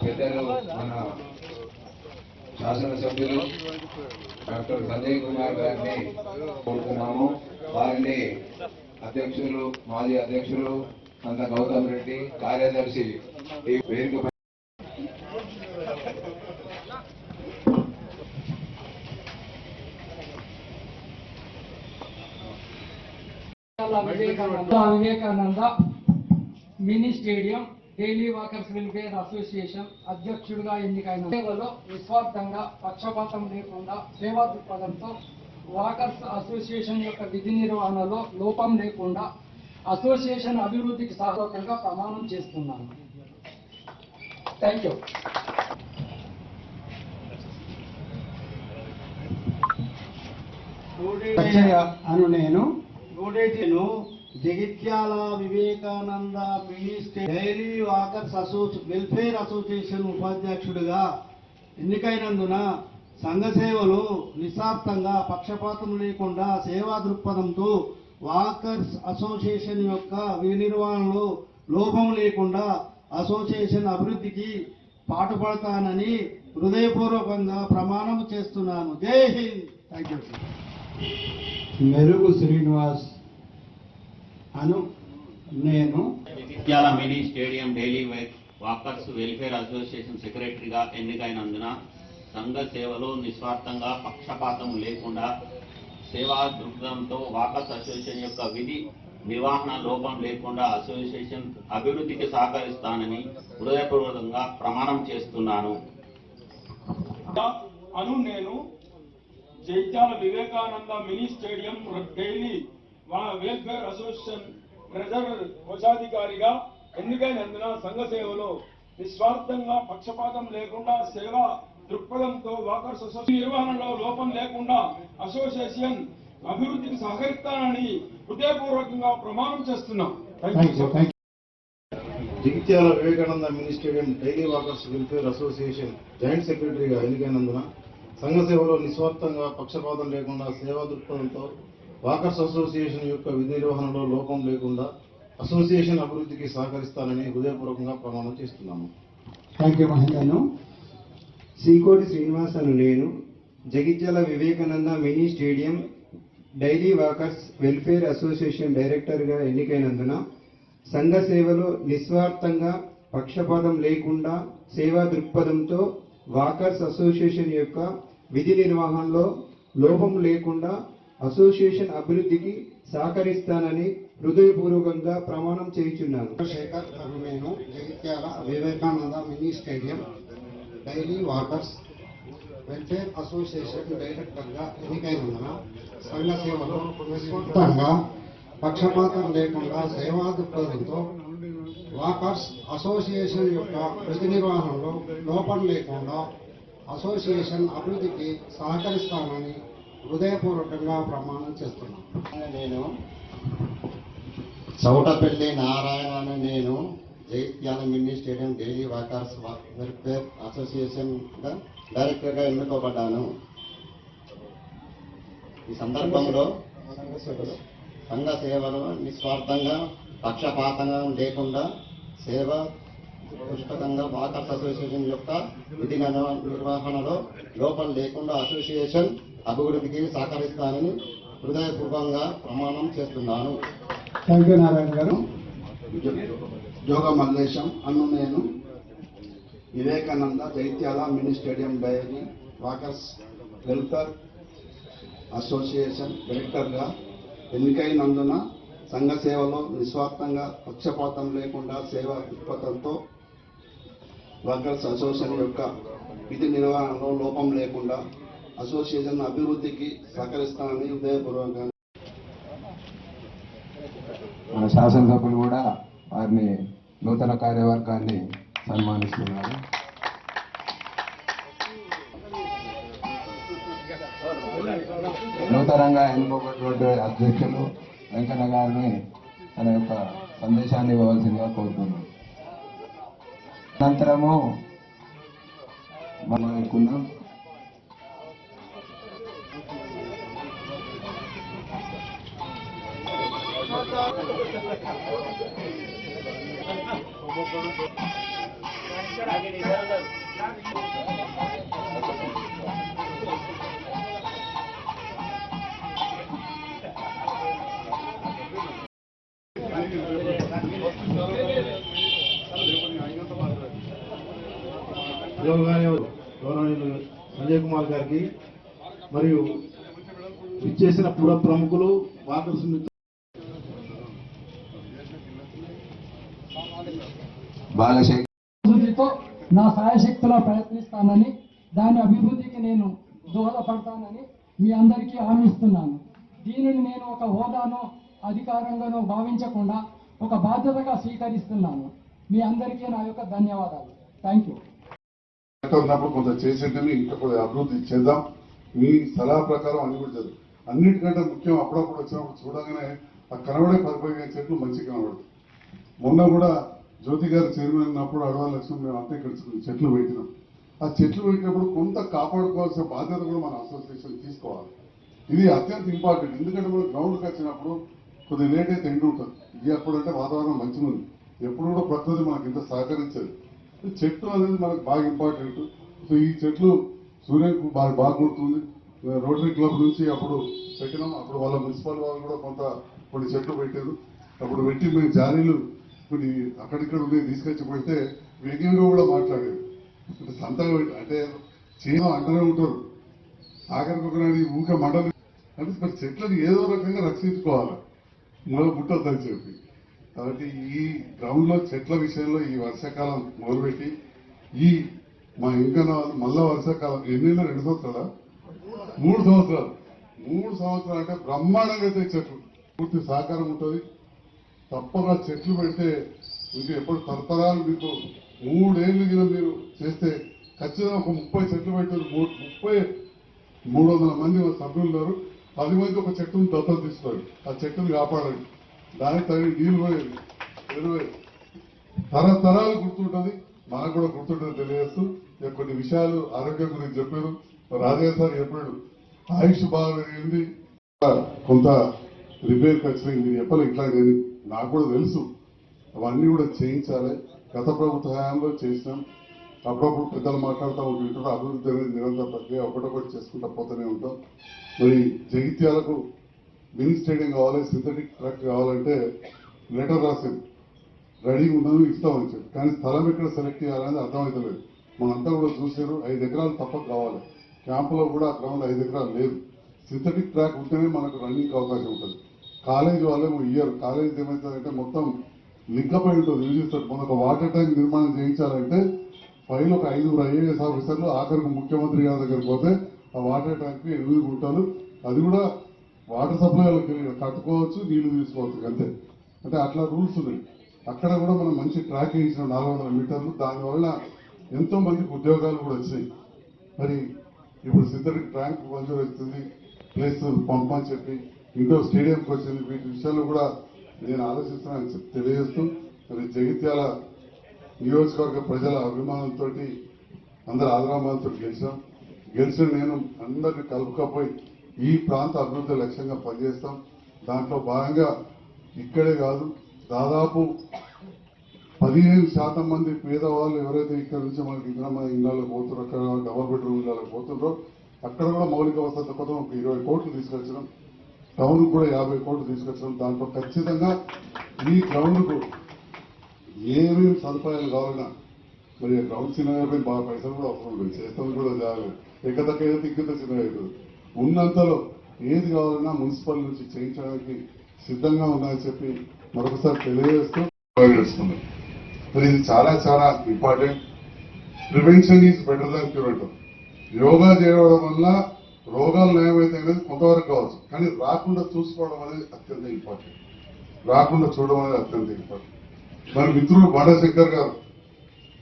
పెద్దలు మన శాసనసభ్యులు డాక్టర్ సంజయ్ కుమార్ గారిని కోరుతున్నాము. వారిని అధ్యక్షులు మాజీ అధ్యక్షులు అంత గౌతమ్ రెడ్డి కార్యదర్శి ఈ వేదిక Vivekananda. Vivekananda mini stadium daily walkers welfare association అధ్యక్షుడిగా ఎన్నికైన సేవలో నిస్వార్థంగా పక్షపాతం లేకుండా సేవా దృక్పథంతో వాకర్స్ అసోసియేషన్ యొక్క విధి నిర్వహణలో లోపం లేకుండా అసోసియేషన్ అభివృద్ధికి సహకారంగా ప్రమాణం చేస్తున్నాను. Thank you. అను నేను నూడేటిను Jagtial Vivekananda minister dairy walkers అసోసి welfare association ఉపాధ్యక్షుడిగా ఎన్నికైనందున సంఘ సేవలు నిస్వార్థంగా పక్షపాతం లేకుండా సేవా దృక్పథంతో వాకర్స్ అసోసియేషన్ యొక్క వినిర్వహణలో లోపం లేకుండా అసోసియేషన్ అభివృద్ధికి పాటుపడతానని హృదయపూర్వకంగా ప్రమాణం చేస్తున్నాను. జై హింద్. థ్యాంక్ యూ మెరుగు శ్రీనివాస్ అను నేను జగిత్యాల మినీ స్టేడియం డైలీ వైక్ వాకర్స్ వెల్ఫేర్ అసోసియేషన్ సెక్రటరీగా ఎన్నికైనందున సంఘ సేవలో నిస్వార్థంగా పక్షపాతం లేకుండా సేవా దృక్పథంతో వాకర్స్ అసోసియేషన్ యొక్క విధి నిర్వహణ లోపం లేకుండా అసోసియేషన్ అభివృద్ధికి సహకరిస్తానని హృదయపూర్వకంగా ప్రమాణం చేస్తున్నాను. అను నేను Jagtial Vivekananda mini stadium daily మన వెల్ఫేర్ అసోసియేషన్ ట్రెజరర్ కోశాధికారిగా ఎన్నికైనందున సంఘ సేవలో నిస్వార్థంగా పక్షపాతం లేకుండా సేవా దృక్పథంతో వాకర్స్ అసోసియేషన్ నిర్వహణలో లోపం లేకుండా అసోసియేషన్ అభివృద్ధికి సహకరిస్తానని హృదయపూర్వకంగా ప్రమాణం చేస్తున్నాం. Jagtial Vivekananda mini stadium daily walkers welfare association joint సెక్రటరీగా ఎన్నికైనందున సంఘ సేవలో నిస్వార్థంగా పక్షపాతం లేకుండా సేవా దృక్పథంతో వాకర్స్ అసోసియేషన్ యొక్క విధి నిర్వహణలో లోపం లేకుండా అసోసియేషన్ అభివృద్ధికి సహకరిస్తానని హృదయపూర్వకంగా ప్రమాణం చేస్తున్నాము. థ్యాంక్ యూ మహేంద్రను. శ్రీకోటి శ్రీనివాసను నేను Jagtial Vivekananda mini stadium daily walkers welfare association డైరెక్టర్గా ఎన్నికైనందున సంఘ సేవలో నిస్వార్థంగా పక్షపాతం లేకుండా సేవా దృక్పథంతో వాకర్స్ అసోసియేషన్ యొక్క విధి నిర్వహణలో లోపం లేకుండా అసోసియేషన్ అభివృద్ధికి సహకరిస్తానని హృదయపూర్వకంగా ప్రమాణం చేయుచున్నాను. శేఖర్ నేను Jagtial Vivekananda mini stadium daily walkers welfare association డైరెక్టర్గా ఎన్నికైనందున సంఘ సేవలో నిస్వార్థంగా పక్షపాతం లేకుండా సేవా దృక్పథంతో వాకర్స్ అసోసియేషన్ యొక్క విధి నిర్వహణలో లోపం లేకుండా అసోసియేషన్ అభివృద్ధికి సహకరిస్తానని హృదయపూర్వకంగా ప్రమాణం చేస్తున్నాను నేను చౌటపల్లి నారాయణ నేను Jagtial mini stadium daily walkers welfare association డైరెక్టర్గా ఎన్నుకోబడ్డాను. ఈ సందర్భంలో సంఘ సేవలు నిస్వార్థంగా పక్షపాతంగా లేకుండా సేవ పుస్తకంగా వాకర్స్ అసోసియేషన్ యొక్క విధి నిర్వ- నిర్వహణలో లోపం లేకుండా అసోసియేషన్ అభివృద్ధికి సహకరిస్తానని హృదయపూర్వకంగా ప్రమాణం చేస్తున్నాను. థ్యాంక్ యూ నారాయణ గారు. జోగ మల్లేశం అను నేను Vivekananda Jagtial mini stadium dairy walkers welfare association డైరెక్టర్గా ఎన్నికైనందున సంఘ సేవలో నిస్వార్థంగా పక్షపాతం లేకుండా సేవా దృక్పథంతో వర్కర్స్ అసోసియేషన్ యొక్క విధి నిర్వహణలో లోపం లేకుండా అసోసియేషన్ అభివృద్ధికి సహకరిస్తానని హృదయపూర్వకంగా మన శాసనసభ్యులు కూడా వారిని నూతన కార్యవర్గాన్ని సన్మానిస్తున్నారు. నూతనంగా ఎన్నుకోబడినటువంటి అధ్యక్షులు వెంకన్న గారిని తన యొక్క సందేశాన్ని ఇవ్వవలసిందిగా కోరుతున్నాను అనంతరము మనం అనుకున్నాం Thank you. కుమార్ గారికి మరియు ఇచ్చేసిన పుర ప్రముఖులు వాకర్స్ అభివృద్ధితో నా సాయశక్తులా ప్రయత్నిస్తానని దాని అభివృద్ధికి నేను దోహదపడతానని మీ అందరికీ హామీ ఇస్తున్నాను దీనిని నేను ఒక హోదానో అధికారంగానో భావించకుండా ఒక బాధ్యతగా స్వీకరిస్తున్నాను. మీ అందరికీ నా యొక్క ధన్యవాదాలు. Thank you. ఉన్నప్పుడు కొంత చేసేటని ఇంకా కొంత అభివృద్ధి చేద్దాం. మీ సలహా ప్రకారం అన్ని కూడా చేద్దాం. అన్నిటికంటే ముఖ్యం అప్పుడప్పుడు వచ్చినప్పుడు చూడగానే ఆ కనబడే పది చెట్లు మంచిగా కనబడదు మొన్న కూడా జ్యోతి గారు చైర్మన్ ఉన్నప్పుడు అడవాల లక్ష్యం మేము అంతా ఇక్కడ చెట్లు పెట్టినాం ఆ చెట్లు పెట్టినప్పుడు కొంత కాపాడుకోవాల్సిన బాధ్యత కూడా మన అసోసియేషన్ తీసుకోవాలి. ఇది అత్యంత ఇంపార్టెంట్. ఎందుకంటే మనం గ్రౌండ్కి వచ్చినప్పుడు కొద్దిగా లేట్ అయితే ఎండు ఉంటుంది ఇది అప్పుడంటే వాతావరణం మంచిగా ఉంది ఎప్పుడు కూడా ప్రకృతి మనకి ఇంత సహకరించదు. చెట్లు అనేది మనకు బాగా ఇంపార్టెంట్ సో ఈ చెట్లు సూర్యకు బాగా బాగా కొడుతుంది. రోటరీ క్లబ్ నుంచి అప్పుడు పెట్టినాం. అప్పుడు వాళ్ళ మున్సిపల్ వాళ్ళు కూడా కొంత కొన్ని చెట్లు పెట్టారు. అప్పుడు పెట్టి మేము జారీలు కొన్ని అక్కడిక్కడ ఉండేవి తీసుకొచ్చి పెడితే వ్యంగ్యంగా కూడా మాట్లాడారు. అంటే సంతగా పెట్టి అంటే చీమ అంటనే ఉంటారు. ఆఖరికి ఒకనాడు ఈ ఊక మండలి అంటే మరి చెట్లను ఏదో రకంగా రక్షించుకోవాలి. మొదలు పుట్టొద్దని చెప్పి. కాబట్టి ఈ గ్రౌండ్లో చెట్ల విషయంలో ఈ వర్షాకాలం మొదలుపెట్టి ఈ మా ఇంకా మళ్ళా వర్షాకాలం ఎన్ని రెండు సంవత్సరాలా? మూడు సంవత్సరాలు. మూడు సంవత్సరాలు అంటే బ్రహ్మాండంగా అయితే చెట్లు. పూర్తి సహకారం ఉంటుంది. తప్పగా చెట్లు పెడితే మీకు ఎప్పుడు తరతరాలు మీకు మూడేళ్ళు కింద మీరు చేస్తే ఖచ్చితంగా ఒక ముప్పై చెట్లు పెట్టారు. ముప్పై మూడు వందల మంది సభ్యులు ఉన్నారు. పది మంది ఒక చెట్టును దత్తత తీసుకోండి ఆ చెట్టును కాపాడండి. దానికి తగిన నీళ్ళు పోయేది ఎరువు తరతరాలు గుర్తుంటుంది. మనకు కూడా గుర్తుంటుంది తెలియజేస్తూ కొన్ని విషయాలు ఆరోగ్యం గురించి చెప్పారు. రాజయ్య సార్ చెప్పాడు? ఆయుష్ బాగా పెరిగింది కొంత రిపేర్ వచ్చినాయి మీరు చెప్పాలి. ఇట్లా కానీ నాకు కూడా తెలుసు. అవన్నీ కూడా చేయించాలి. గత ప్రభుత్వ హయాంలో చేసినాం. అప్పుడప్పుడు పెద్దలు మాట్లాడుతూ ఉంటారు అభివృద్ధి అనేది నిరంతర ప్రక్రియ. ఒకటొకటి చేసుకుంటూ పోతూనే ఉంటాం. మరి జగిత్యాలకు మినీ స్టేడియం కావాలి సింథటిక్ ట్రాక్ కావాలంటే లెటర్ రాసింది. రెడీగా ఉన్నది ఇస్తామని చెప్పి. కానీ స్థలం ఎక్కడ సెలెక్ట్ చేయాలనేది అర్థమవుతలేదు మనంతా కూడా చూసారు ఐదు ఎకరాలు తప్పక కావాలి. క్యాంపులో కూడా గ్రౌండ్ ఐదు ఎకరాలు లేదు. సింథటిక్ ట్రాక్ ఉంటేనే మనకు రన్నింగ్ అవకాశం ఉంటుంది. కాలేజ్ వాళ్ళే ఇయ్యరు కాలేజ్ ఏమవుతుందంటే మొత్తం లింకపై ఉంటుంది. యూజిస్తారు మన ఒక వాటర్ ట్యాంక్ నిర్మాణం చేయించాలంటే పైన ఒక ఐదుగురు ఐఏఎస్ ఆఫీసర్లు ఆఖరికి ముఖ్యమంత్రి గారి దగ్గరికి పోతే ఆ వాటర్ ట్యాంక్ ఎనిమిది గుంటలు. అది కూడా వాటర్ సప్లై వాళ్ళకి కట్టుకోవచ్చు నీళ్ళు తీసుకోవచ్చు అంతే. అంటే అట్లా రూల్స్ ఉన్నాయి. అక్కడ కూడా మనం మంచి ట్రాక్ వేసిన నాలుగు వందల మీటర్లు దానివల్ల ఎంతో మందికి ఉద్యోగాలు కూడా వచ్చినాయి. మరి ఇప్పుడు సిద్ధరికి ట్రాంక్ మంజూరు అవుతుంది ప్లేస్ పంపని చెప్పి ఇంకో స్టేడియంకి వచ్చింది వీటి విషయాల్లో కూడా నేను ఆలోచిస్తున్నాను చెప్పి తెలియజేస్తూ మరి జగిత్యాల నియోజకవర్గ ప్రజల అభిమానంతో అందరు ఆదరామాలతో గెలిచాం. గెలిచిన నేను అందరిని కలుపుకపోయి ఈ ప్రాంత అభివృద్ధి లక్ష్యంగా పనిచేస్తాం. దాంట్లో భాగంగా ఇక్కడే కాదు దాదాపు పదిహేను శాతం మంది పేదవాళ్ళు ఎవరైతే ఇక్కడ నుంచి మనకి ఇంద్రమ్మ ఇళ్ళలో పోతున్నారో అక్కడ డబల్ బెడ్రూమ్ ఇళ్ళలో పోతున్నారో అక్కడ కూడా మౌలిక వసతుల కోసం ఒక ఇరవై కోట్లు తీసుకొచ్చడం టౌన్ కూడా యాభై కోట్లు తీసుకొచ్చడం దాంట్లో ఖచ్చితంగా ఈ గ్రౌండ్కు ఏమేమి సదుపాయాలు కావాలన్నా మరి గ్రౌండ్ సినిమా బాగా పైసలు కూడా అవసరం లేదు. చేస్తాం కూడా జాగలేదు ఎక్కదక్క ఏదో తిక్కత చిన్నగా అవుతుంది ఉన్నంతలో ఏది కావాలన్నా మున్సిపల్ నుంచి చేయించడానికి సిద్ధంగా ఉన్నాయని చెప్పి మరొకసారి తెలియజేస్తూ నడుస్తుంది మరి ఇది చాలా చాలా important. Prevention is better than cure yoga చేయడం వల్ల రోగాలు నయమైతే అనేది కొంతవరకు కావచ్చు. కానీ రాకుండా చూసుకోవడం అనేది అత్యంత ఇంపార్టెంట్. రాకుండా చూడడం అనేది అత్యంత ఇంపార్టెంట్. మరి మిత్రుడు బాలశంకర్ గారు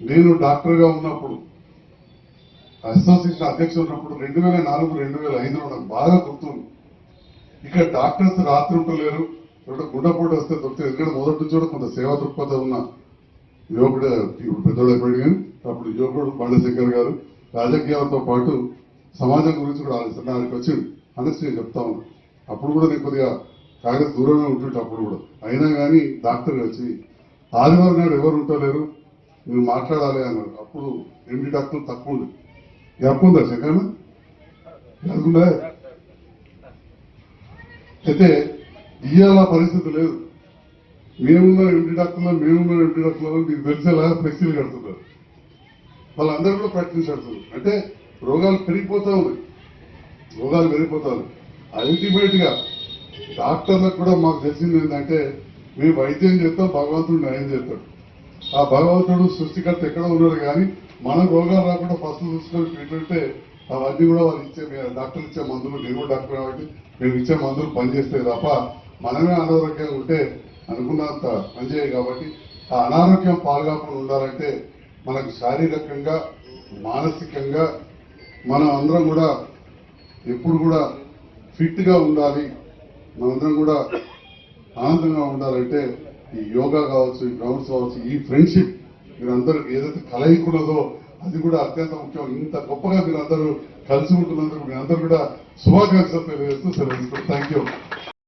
నేను డాక్టర్గా ఉన్నప్పుడు అసోసియేషన్ అధ్యక్షుడు ఉన్నప్పుడు రెండు వేల నాలుగు రెండు వేల ఐదులో నాకు బాగా గుర్తుంది. ఇక్కడ డాక్టర్స్ రాత్రి ఉంటలేరు ఇక్కడ గుండెపోటు వస్తే దొరికితే ఎందుకంటే మొదటి నుంచి కూడా కొంత సేవా దృక్పథం ఉన్న యువకుడు ఇప్పుడు పెద్దోడు అయిపోయాడు కానీ అప్పుడు యువకుడు బండశంకర్ గారు రాజకీయాలతో పాటు సమాజం గురించి కూడా ఆలోచిస్తాను నాకు వచ్చింది అనేసి నేను చెప్తా ఉన్నాను అప్పుడు కూడా నేను కొద్దిగా కాంగ్రెస్ దూరంగా ఉంటుంటే అప్పుడు కూడా. అయినా కానీ డాక్టర్ వచ్చి ఆదివారం నాడు ఎవరు ఉంటలేరు? మీరు మాట్లాడాలి అన్నారు. అప్పుడు ఎండి డాక్టర్ తక్కువ ఉంది ఎప్పుందా శంకరన్న లేకుండా అయితే ఇవాళ పరిస్థితి లేదు మేమున్న ఎంపీ డాక్టర్లో మేమున్న ఎంపీ డాక్టర్లో మీకు తెలిసేలా ఫ్లెక్సీలు కడుతున్నారు వాళ్ళందరూ కూడా ప్రయత్నించారు అంటే రోగాలు పెరిగిపోతా ఉన్నాయి రోగాలు పెరిగిపోతా ఉన్నాయి అల్టిమేట్గా డాక్టర్లకు కూడా మాకు తెలిసింది ఏంటంటే మేము వైద్యం చేస్తాం భగవంతుడు న్యాయం చేస్తాడు ఆ భగవంతుడు సృష్టికర్త ఎక్కడ ఉన్నాడు కానీ మనకు రోగాలు రాకుండా ఫస్ట్ చూసుకొని ట్రీట్మెంటే అవన్నీ కూడా వాళ్ళు ఇచ్చే డాక్టర్లు ఇచ్చే మందులు నేను కూడా డాక్టర్ కాబట్టి మేము ఇచ్చే మందులు పనిచేస్తాయి తప్ప మనమే అనారోగ్యంగా ఉంటే అనుకున్నంత పనిచేయాలి కాబట్టి ఆ అనారోగ్యం పాల్గొకుండా ఉండాలంటే మనకు శారీరకంగా మానసికంగా మనం అందరం కూడా ఎప్పుడు కూడా ఫిట్గా ఉండాలి. మనందరం కూడా ఆనందంగా ఉండాలంటే ఈ యోగా కావచ్చు ఈ గ్రౌండ్స్ కావచ్చు ఈ ఫ్రెండ్షిప్ మీరందరూ ఏదైతే కలయికులదో అది కూడా అత్యంత ముఖ్యం. ఇంత గొప్పగా మీరందరూ కలిసి ఉంటున్నందుకు మీరందరూ కూడా శుభాకాంక్షలు తెలియజేస్తూ సెలవు థ్యాంక్ యూ